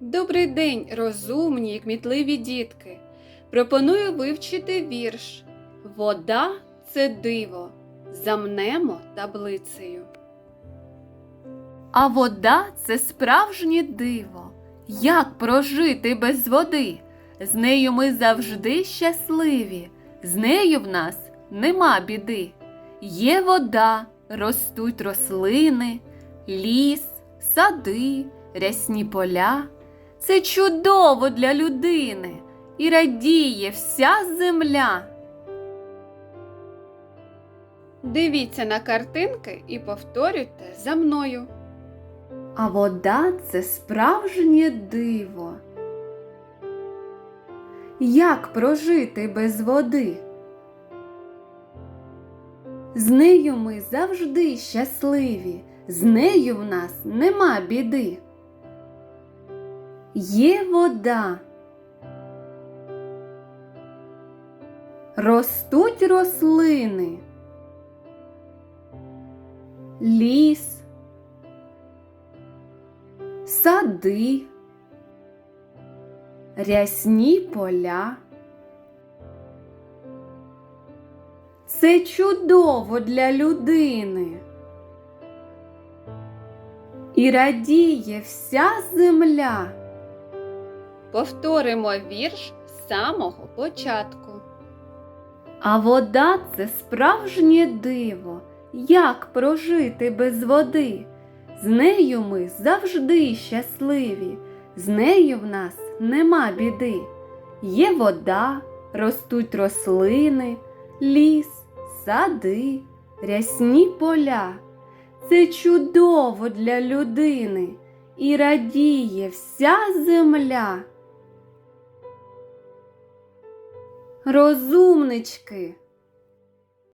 Добрий день, розумні і кмітливі дітки. Пропоную вивчити вірш Вода це диво. Замнемо таблицею. А вода це справжнє диво. Як прожити без води? З нею ми завжди щасливі, з нею в нас нема біди. Є вода, ростуть рослини, ліс, сади, рясні поля. Це чудово для людини і радіє вся земля. Дивіться на картинки і повторюйте за мною. А вода це справжнє диво. Як прожити без води? З нею ми завжди щасливі, з нею в нас нема біди. Є вода. Ростуть рослини. Ліс. Сади. Рясні поля. Це чудово для людини. І радіє вся земля. Повторимо вірш з самого початку. А вода це справжнє диво. Як прожити без води? З нею ми завжди щасливі, з нею в нас нема біди. Є вода, ростуть рослини, ліс, сади, рясні поля. Це чудово для людини і радіє вся земля. Розумнички,